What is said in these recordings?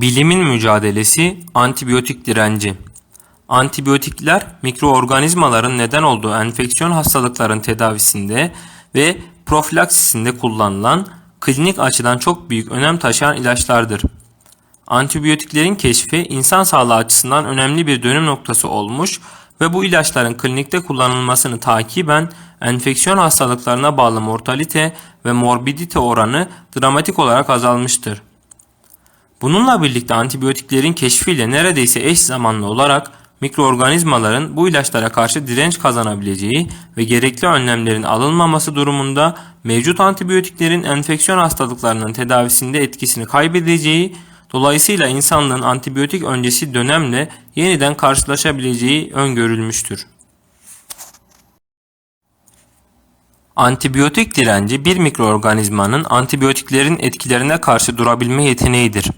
Bilimin mücadelesi, antibiyotik direnci. Antibiyotikler mikroorganizmaların neden olduğu enfeksiyon hastalıkların tedavisinde ve profilaksisinde kullanılan klinik açıdan çok büyük önem taşıyan ilaçlardır. Antibiyotiklerin keşfi insan sağlığı açısından önemli bir dönüm noktası olmuş ve bu ilaçların klinikte kullanılmasını takiben enfeksiyon hastalıklarına bağlı mortalite ve morbidite oranı dramatik olarak azalmıştır. Bununla birlikte antibiyotiklerin keşfiyle neredeyse eş zamanlı olarak mikroorganizmaların bu ilaçlara karşı direnç kazanabileceği ve gerekli önlemlerin alınmaması durumunda mevcut antibiyotiklerin enfeksiyon hastalıklarının tedavisinde etkisini kaybedeceği, dolayısıyla insanlığın antibiyotik öncesi dönemle yeniden karşılaşabileceği öngörülmüştür. Antibiyotik direnci bir mikroorganizmanın antibiyotiklerin etkilerine karşı durabilme yeteneğidir.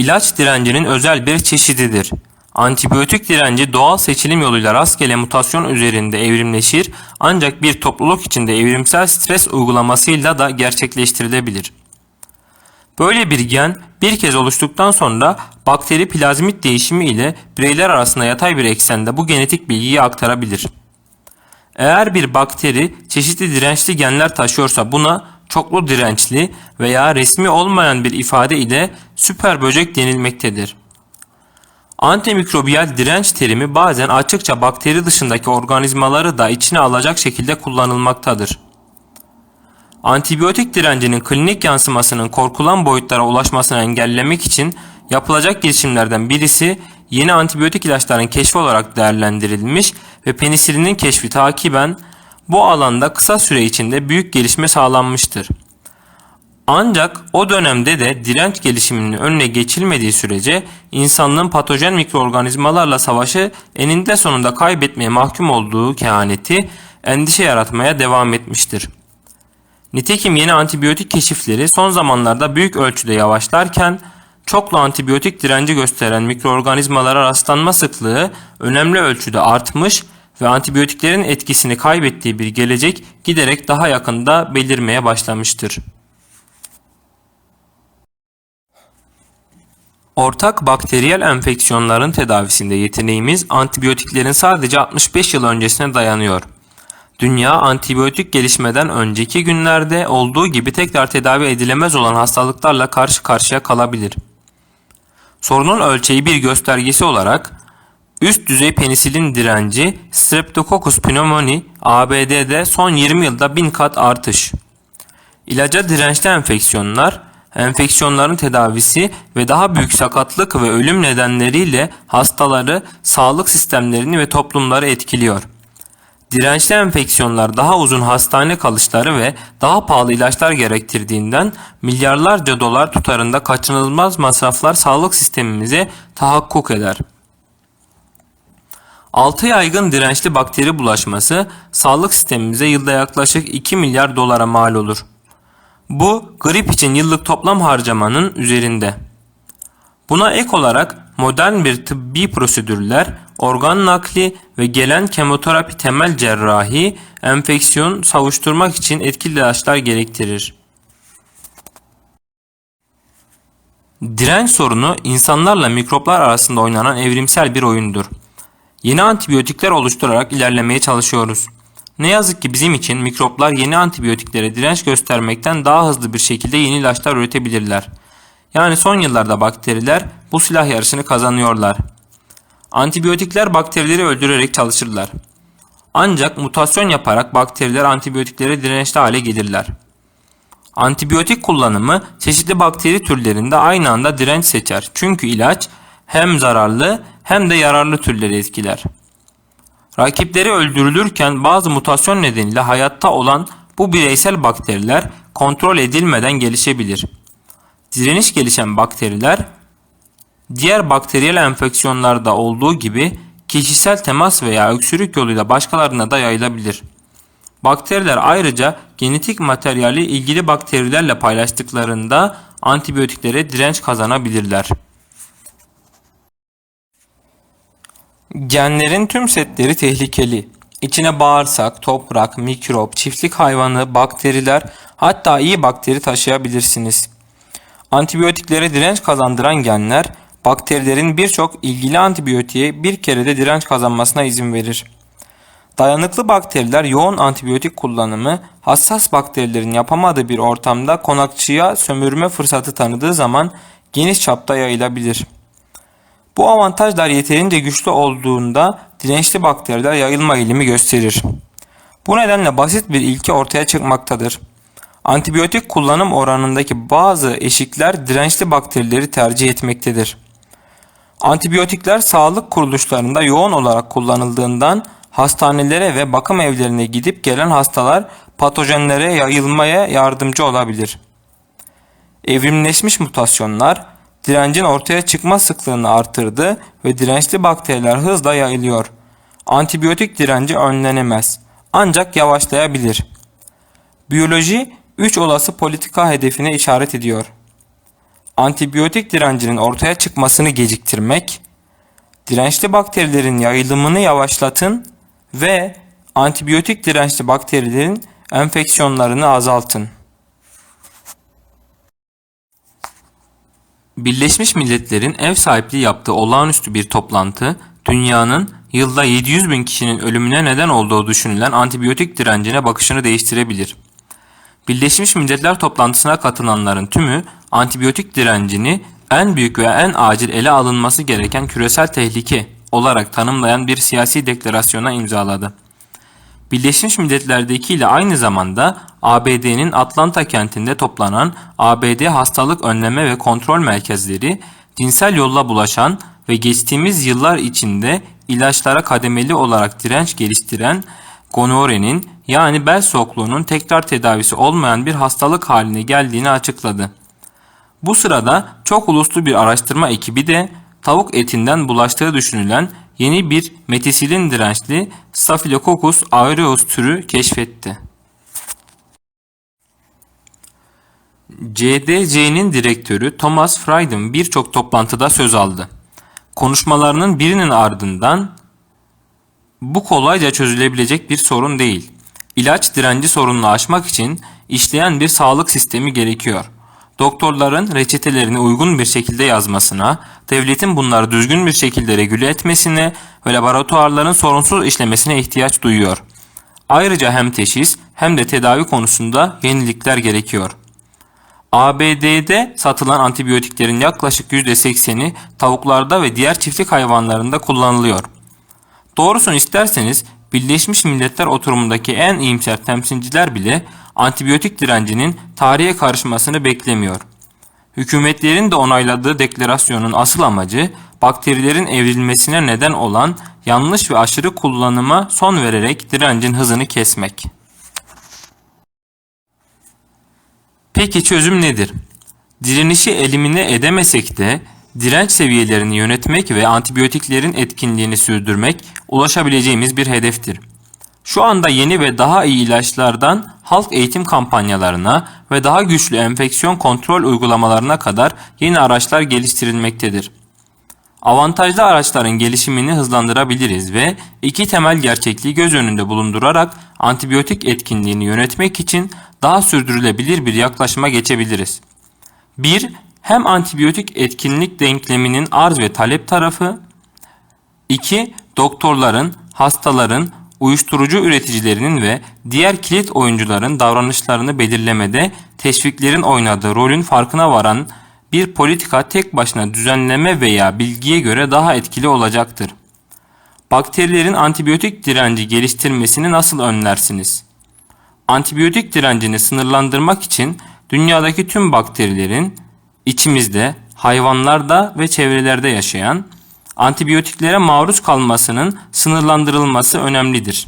İlaç direncinin özel bir çeşididir. Antibiyotik direnci doğal seçilim yoluyla rastgele mutasyon üzerinde evrimleşir ancak bir topluluk içinde evrimsel stres uygulamasıyla da gerçekleştirilebilir. Böyle bir gen bir kez oluştuktan sonra bakteri plazmit değişimi ile bireyler arasında yatay bir eksende bu genetik bilgiyi aktarabilir. Eğer bir bakteri çeşitli dirençli genler taşıyorsa buna çoklu dirençli veya resmi olmayan bir ifade ile süper böcek denilmektedir. Antimikrobiyal direnç terimi bazen açıkça bakteri dışındaki organizmaları da içine alacak şekilde kullanılmaktadır. Antibiyotik direncinin klinik yansımasının korkulan boyutlara ulaşmasını engellemek için yapılacak girişimlerden birisi yeni antibiyotik ilaçların keşfi olarak değerlendirilmiş ve penisilinin keşfi takiben bu alanda kısa süre içinde büyük gelişme sağlanmıştır. Ancak o dönemde de direnç gelişiminin önüne geçilmediği sürece insanlığın patojen mikroorganizmalarla savaşı eninde sonunda kaybetmeye mahkum olduğu kehaneti endişe yaratmaya devam etmiştir. Nitekim yeni antibiyotik keşifleri son zamanlarda büyük ölçüde yavaşlarken çoklu antibiyotik direnci gösteren mikroorganizmalara rastlanma sıklığı önemli ölçüde artmış ve antibiyotiklerin etkisini kaybettiği bir gelecek giderek daha yakında belirmeye başlamıştır. Ortak bakteriyel enfeksiyonların tedavisinde yeteneğimiz antibiyotiklerin sadece 65 yıl öncesine dayanıyor. Dünya antibiyotik gelişmeden önceki günlerde olduğu gibi tekrar tedavi edilemez olan hastalıklarla karşı karşıya kalabilir. Sorunun ölçeği bir göstergesi olarak üst düzey penisilin direnci Streptococcus pneumoniae ABD'de son 20 yılda 1000 kat artış. İlaca dirençli enfeksiyonlar, enfeksiyonların tedavisi ve daha büyük sakatlık ve ölüm nedenleriyle hastaları, sağlık sistemlerini ve toplumları etkiliyor. Dirençli enfeksiyonlar daha uzun hastane kalışları ve daha pahalı ilaçlar gerektirdiğinden milyarlarca dolar tutarında kaçınılmaz masraflar sağlık sistemimize tahakkuk eder. 6 yaygın dirençli bakteri bulaşması sağlık sistemimize yılda yaklaşık 2 milyar dolara mal olur. Bu grip için yıllık toplam harcamanın üzerinde. Buna ek olarak modern bir tıbbi prosedürler, organ nakli ve gelen kemoterapi temel cerrahi, enfeksiyon savuşturmak için etkili ilaçlar gerektirir. Direnç sorunu insanlarla mikroplar arasında oynanan evrimsel bir oyundur. Yeni antibiyotikler oluşturarak ilerlemeye çalışıyoruz. Ne yazık ki bizim için mikroplar yeni antibiyotiklere direnç göstermekten daha hızlı bir şekilde yeni ilaçlar üretebilirler. Yani son yıllarda bakteriler bu silah yarışını kazanıyorlar. Antibiyotikler bakterileri öldürerek çalışırlar. Ancak mutasyon yaparak bakteriler antibiyotiklere dirençli hale gelirler. Antibiyotik kullanımı çeşitli bakteri türlerinde aynı anda direnç seçer. Çünkü ilaç hem zararlı hem de yararlı türleri etkiler. Rakipleri öldürülürken bazı mutasyon nedeniyle hayatta olan bu bireysel bakteriler kontrol edilmeden gelişebilir. Direniş gelişen bakteriler diğer bakteriyel enfeksiyonlarda olduğu gibi kişisel temas veya öksürük yoluyla başkalarına da yayılabilir. Bakteriler ayrıca genetik materyali ilgili bakterilerle paylaştıklarında antibiyotiklere direnç kazanabilirler. Genlerin tüm setleri tehlikeli. İçine bağırsak, toprak, mikrop, çiftlik hayvanı, bakteriler hatta iyi bakteri taşıyabilirsiniz. Antibiyotiklere direnç kazandıran genler, bakterilerin birçok ilgili antibiyotiğe bir kerede direnç kazanmasına izin verir. Dayanıklı bakteriler yoğun antibiyotik kullanımı hassas bakterilerin yapamadığı bir ortamda konakçıya sömürme fırsatı tanıdığı zaman geniş çapta yayılabilir. Bu avantajlar yeterince güçlü olduğunda dirençli bakteriler yayılma eğilimi gösterir. Bu nedenle basit bir ilke ortaya çıkmaktadır. Antibiyotik kullanım oranındaki bazı eşikler dirençli bakterileri tercih etmektedir. Antibiyotikler sağlık kuruluşlarında yoğun olarak kullanıldığından hastanelere ve bakım evlerine gidip gelen hastalar patojenlere yayılmaya yardımcı olabilir. Evrimleşmiş mutasyonlar direncin ortaya çıkma sıklığını artırdı ve dirençli bakteriler hızla yayılıyor. Antibiyotik direnci önlenemez ancak yavaşlayabilir. Biyoloji 3 olası politika hedefine işaret ediyor. Antibiyotik direncinin ortaya çıkmasını geciktirmek, dirençli bakterilerin yayılımını yavaşlatın ve antibiyotik dirençli bakterilerin enfeksiyonlarını azaltın. Birleşmiş Milletler'in ev sahipliği yaptığı olağanüstü bir toplantı, dünyanın yılda 700 bin kişinin ölümüne neden olduğu düşünülen antibiyotik direncine bakışını değiştirebilir. Birleşmiş Milletler toplantısına katılanların tümü antibiyotik direncini en büyük ve en acil ele alınması gereken küresel tehlike olarak tanımlayan bir siyasi deklarasyona imzaladı. Birleşmiş Milletler'deki ile aynı zamanda ABD'nin Atlanta kentinde toplanan ABD Hastalık Önleme ve Kontrol Merkezleri cinsel yolla bulaşan ve geçtiğimiz yıllar içinde ilaçlara kademeli olarak direnç geliştiren gonorenin yani bel soğukluğunun tekrar tedavisi olmayan bir hastalık haline geldiğini açıkladı. Bu sırada çok uluslu bir araştırma ekibi de tavuk etinden bulaştığı düşünülen yeni bir metisilin dirençli Staphylococcus aureus türü keşfetti. CDC'nin direktörü Thomas Frieden birçok toplantıda söz aldı. Konuşmalarının birinin ardından bu kolayca çözülebilecek bir sorun değil. İlaç direnci sorununu aşmak için işleyen bir sağlık sistemi gerekiyor. Doktorların reçetelerini uygun bir şekilde yazmasına, devletin bunları düzgün bir şekilde regüle etmesine ve laboratuvarların sorunsuz işlemesine ihtiyaç duyuyor. Ayrıca hem teşhis hem de tedavi konusunda yenilikler gerekiyor. ABD'de satılan antibiyotiklerin yaklaşık %80'i tavuklarda ve diğer çiftlik hayvanlarında kullanılıyor. Doğrusunu isterseniz Birleşmiş Milletler oturumundaki en iyimser temsilciler bile antibiyotik direncinin tarihe karışmasını beklemiyor. Hükümetlerin de onayladığı deklarasyonun asıl amacı bakterilerin evrilmesine neden olan yanlış ve aşırı kullanıma son vererek direncin hızını kesmek. Peki çözüm nedir? Direnişi elimine edemesek de direnç seviyelerini yönetmek ve antibiyotiklerin etkinliğini sürdürmek ulaşabileceğimiz bir hedeftir. Şu anda yeni ve daha iyi ilaçlardan halk eğitim kampanyalarına ve daha güçlü enfeksiyon kontrol uygulamalarına kadar yeni araçlar geliştirilmektedir. Avantajlı araçların gelişimini hızlandırabiliriz ve iki temel gerçekliği göz önünde bulundurarak antibiyotik etkinliğini yönetmek için daha sürdürülebilir bir yaklaşıma geçebiliriz. 1. Hem antibiyotik etkinlik denkleminin arz ve talep tarafı 2. Doktorların, hastaların, uyuşturucu üreticilerinin ve diğer kilit oyuncuların davranışlarını belirlemede teşviklerin oynadığı rolün farkına varan bir politika tek başına düzenleme veya bilgiye göre daha etkili olacaktır. Bakterilerin antibiyotik direnci geliştirmesini nasıl önlersiniz? Antibiyotik direncini sınırlandırmak için dünyadaki tüm bakterilerin içimizde, hayvanlarda ve çevrelerde yaşayan antibiyotiklere maruz kalmasının sınırlandırılması önemlidir.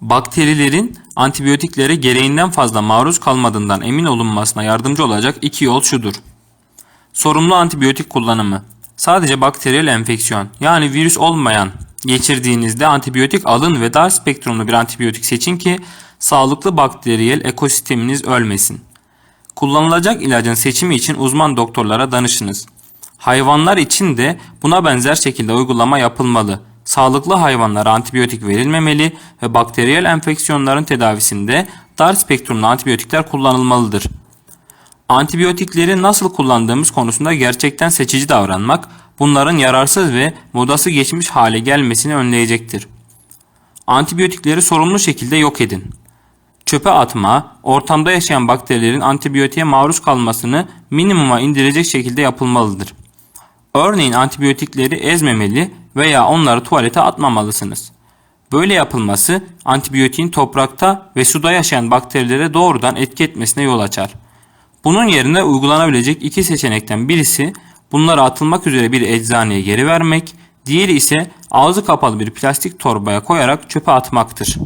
Bakterilerin antibiyotiklere gereğinden fazla maruz kalmadığından emin olunmasına yardımcı olacak iki yol şudur. Sorumlu antibiyotik kullanımı. Sadece bakteriyel enfeksiyon yani virüs olmayan geçirdiğinizde antibiyotik alın ve dar spektrumlu bir antibiyotik seçin ki sağlıklı bakteriyel ekosisteminiz ölmesin. Kullanılacak ilacın seçimi için uzman doktorlara danışınız. Hayvanlar için de buna benzer şekilde uygulama yapılmalı. Sağlıklı hayvanlara antibiyotik verilmemeli ve bakteriyel enfeksiyonların tedavisinde dar spektrumlu antibiyotikler kullanılmalıdır. Antibiyotikleri nasıl kullandığımız konusunda gerçekten seçici davranmak, bunların yararsız ve modası geçmiş hale gelmesini önleyecektir. Antibiyotikleri sorumlu şekilde yok edin. Çöpe atma, ortamda yaşayan bakterilerin antibiyotiğe maruz kalmasını minimuma indirecek şekilde yapılmalıdır. Örneğin antibiyotikleri ezmemeli veya onları tuvalete atmamalısınız. Böyle yapılması antibiyotiğin toprakta ve suda yaşayan bakterilere doğrudan etki etmesine yol açar. Bunun yerine uygulanabilecek iki seçenekten birisi bunları atılmak üzere bir eczaneye geri vermek, diğeri ise ağzı kapalı bir plastik torbaya koyarak çöpe atmaktır.